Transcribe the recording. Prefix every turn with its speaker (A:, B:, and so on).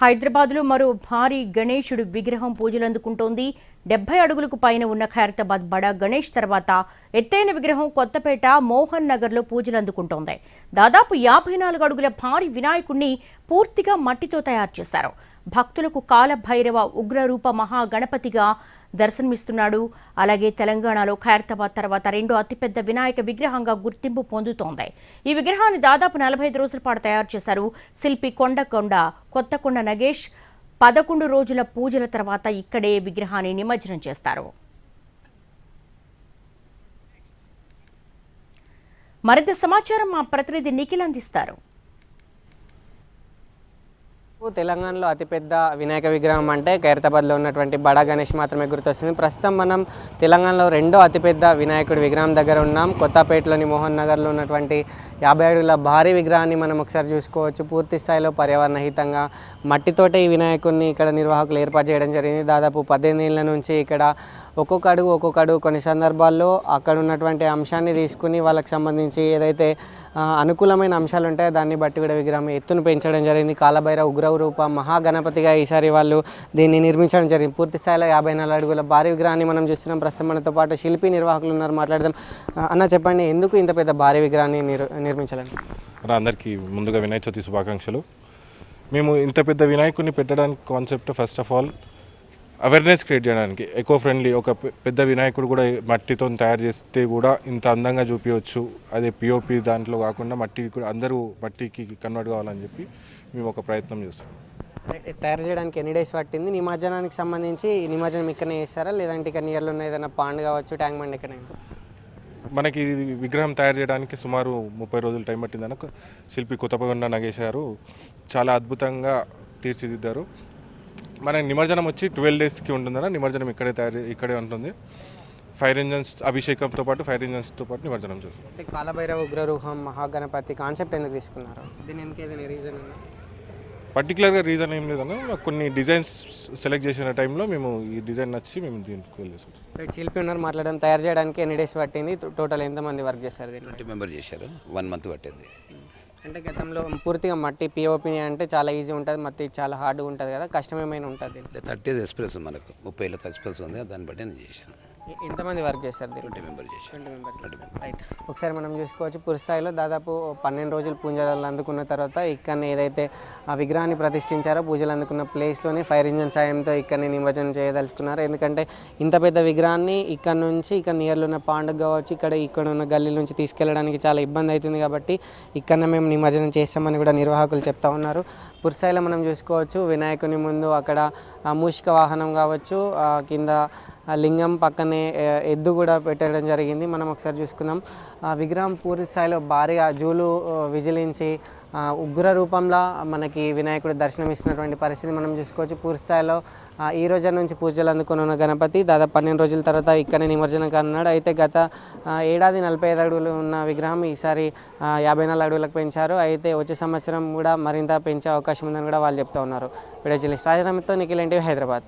A: హైదరాబాద్లో మరో భారీ గణేశుడు విగ్రహం పూజలందుకుంటోంది. డెబ్బై అడుగులకు పైన ఉన్న ఖైరతాబాద్ బడా గణేష్ తర్వాత ఎత్తైన విగ్రహం కొత్తపేట మోహన్ నగర్లో పూజలందుకుంటోంది. దాదాపు యాభై నాలుగు అడుగుల భారీ వినాయకుడిని పూర్తిగా మట్టితో తయారు చేశారు. భక్తులకు కాలభైరవ ఉగ్రరూప మహాగణపతిగా దర్శనమిస్తున్నాడు. అలాగే తెలంగాణలో ఖైరతాబాద్ తర్వాత రెండో అతిపెద్ద వినాయక విగ్రహంగా గుర్తింపు పొందుతోంది. ఈ విగ్రహాన్ని దాదాపు నలభై ఐదు రోజుల పాటు తయారు చేశారు శిల్పి కొండకొండ కొత్తకొండ నగేష్. పదకొండు రోజుల పూజల తర్వాత ఇక్కడే విగ్రహాన్ని నిమజ్జనం చేస్తారు. మరింత సమాచారం మా ప్రతినిధి నిఖిల్ అందిస్తారు.
B: తెలంగాణలో అతిపెద్ద వినాయక విగ్రహం అంటే ఖైరతాబాద్లో ఉన్నటువంటి బడా గణేష్ మాత్రమే గుర్తొస్తుంది. ప్రస్తుతం మనం తెలంగాణలో రెండో అతిపెద్ద వినాయకుడి విగ్రహం దగ్గర ఉన్నాం. కొత్తపేటలోని మోహన్ నగర్లో ఉన్నటువంటి యాభై అడుగుల భారీ విగ్రహాన్ని మనం ఒకసారి చూసుకోవచ్చు. పూర్తి స్థాయిలో పర్యావరణ హితంగా మట్టితోటే ఈ వినాయకుడిని ఇక్కడ నిర్వాహకులు ఏర్పాటు చేయడం జరిగింది. దాదాపు పద్దెనిమిది ఏళ్ళ నుంచి ఇక్కడ ఒక్కొక్క అడుగు ఒక్కొక్క అడుగు కొన్ని సందర్భాల్లో అక్కడ ఉన్నటువంటి అంశాన్ని తీసుకుని వాళ్ళకి సంబంధించి ఏదైతే అనుకూలమైన అంశాలు ఉంటాయో దాన్ని బట్టి కూడా విగ్రహం ఎత్తును పెంచడం జరిగింది. కాలభైర ఉగ్ర రూప మహాగణపతిగా ఈసారి వాళ్ళు దీన్ని నిర్మించడం జరిగింది. పూర్తి స్థాయిలో యాభై నాలుగు అడుగుల భారీ విగ్రహాన్ని మనం చూస్తున్నాం. ప్రస్తుతం మనతో పాటు శిల్పి నిర్వాహకులు ఉన్నారు మాట్లాడదాం. అన్న చెప్పండి ఎందుకు ఇంత పెద్ద భారీ విగ్రహాన్ని నిర్ నిర్మించాలని
C: అందరికీ ముందుగా వినాయక చవితి శుభాకాంక్షలు. మేము ఇంత పెద్ద వినాయకుడిని పెట్టడానికి concept first of all awareness create చేయడానికి. ఎకో ఫ్రెండ్లీ ఒక పెద్ద వినాయకుడు కూడా మట్టితో తయారు చేస్తే కూడా ఇంత అందంగా చూపించవచ్చు అదే పిఓపి దాంట్లో కాకుండా మట్టి కూడా అందరూ మట్టికి కన్వర్ట్ కావాలని చెప్పి మేము ఒక ప్రయత్నం చేస్తాం
B: తయారు చేయడానికి ఎన్ని డేస్ పట్టింది? నిమజ్జనానికి సంబంధించి నిమజ్జనం ఇక్కడనే చేస్తారా? లేదంటే ఇక్కడ నియర్లో ఉన్న ఏదైనా పాండ్ కావచ్చు ట్యాంక్ బండ్ ఎక్కడైనా?
C: మనకి విగ్రహం తయారు చేయడానికి సుమారు ముప్పై రోజులు టైం పట్టిందని శిల్పి కొత్తపగొండ నగేష్ గారు చాలా అద్భుతంగా తీర్చిదిద్దారు. మన నిమజ్జనం వచ్చి ట్వెల్వ్ డేస్కి ఉంటుందన్న నిమజ్జనం ఇక్కడే తయారు ఇక్కడే ఉంటుంది. ఫైర్ ఇంజన్స్ అభిషేకంతో పాటు ఫైర్ ఇంజన్స్తో పాటు నిమజ్జనం చేస్తాం.
B: అంటే కాలభైరవ ఉగ్రరూహం మహాగణపతి కాన్సెప్ట్ ఎందుకు తీసుకున్నారు? దీని వెనక ఏదైనా రీజన్ ఉందా?
C: పర్టికులర్గా రీజన్ ఏం లేదన్న నాకు కొన్ని డిజైన్స్ సెలెక్ట్ చేసిన టైంలో మేము ఈ డిజైన్ నచ్చి మేము దీనికి వెళ్ళేసాం
B: శిల్పి ఉన్నారు మాట్లాడడం తయారు చేయడానికి ఎన్ని డేస్ పట్టింది? టోటల్ ఎంతమంది వర్క్ చేస్తారు దీన్ని
D: ట్వంటీ మెంబర్ చేశారు వన్ మంత్ పట్టింది.
B: అంటే గతంలో పూర్తిగా మట్టి పిఓపి అంటే చాలా ఈజీ ఉంటుంది మట్టి చాలా హార్డ్గా ఉంటుంది కదా కష్టమేమైనా ఉంటుంది.
D: థర్టీ ఎక్స్ప్రెస్ మనకు ముప్పై ఏళ్ళ ఎక్స్ప్రెస్ ఉంది దాన్ని బట్టి నేను చేశాను.
B: ఎంతమంది వర్క్ చేస్తారు
D: ట్వంటీ మెంబర్
B: మెంబర్స్ రైట్ ఒకసారి మనం చూసుకోవచ్చు పూర్తి స్థాయిలో దాదాపు పన్నెండు రోజులు పూజలు అందుకున్న తర్వాత ఇక్కడనే ఏదైతే ఆ విగ్రహాన్ని ప్రతిష్ఠించారో పూజలు అందుకున్న ప్లేస్లోనే ఫైర్ ఇంజన్ సాయంతో ఇక్కడనే నిమజ్జనం చేయదలుచుకున్నారు. ఎందుకంటే ఇంత పెద్ద విగ్రహాన్ని ఇక్కడ నుంచి ఇక్కడ నియర్లో ఉన్న పాండుగ కావచ్చు ఇక్కడ ఇక్కడ ఉన్న గల్లీ నుంచి తీసుకెళ్ళడానికి చాలా ఇబ్బంది అవుతుంది కాబట్టి ఇక్కడనే మేము నిమజ్జనం చేస్తామని కూడా నిర్వాహకులు చెప్తా ఉన్నారు. పూర్తి స్థాయిలో మనం చూసుకోవచ్చు వినాయకుని ముందు అక్కడ మూషిక వాహనం కావచ్చు కింద ఆ లింగం పక్కనే ఎద్దు కూడా పెట్టడం జరిగింది. మనం ఒకసారి చూసుకుందాం. ఆ విగ్రహం పూర్తి స్థాయిలో భారీగా జూలు విజిలించి ఉగ్ర రూపంలో మనకి వినాయకుడు దర్శనం ఇస్తున్నటువంటి పరిస్థితి మనం చూసుకోవచ్చు. పూర్తి స్థాయిలో ఈ రోజు నుంచి పూజలు అందుకుని ఉన్న గణపతి దాదాపు పన్నెండు రోజుల తర్వాత ఇక్కడనే నిమజ్జనం కానున్నాడు. అయితే గత ఏడాది నలభై ఐదు అడుగులు ఉన్న విగ్రహం ఈసారి యాభై నాలుగు అడుగులకు పెంచారు. అయితే వచ్చే సంవత్సరం కూడా మరింత పెంచే అవకాశం ఉందని కూడా వాళ్ళు చెప్తా ఉన్నారు. విడజిల్లి రాజధానితో నిఖిల్ ఎన్టీవీ హైదరాబాద్.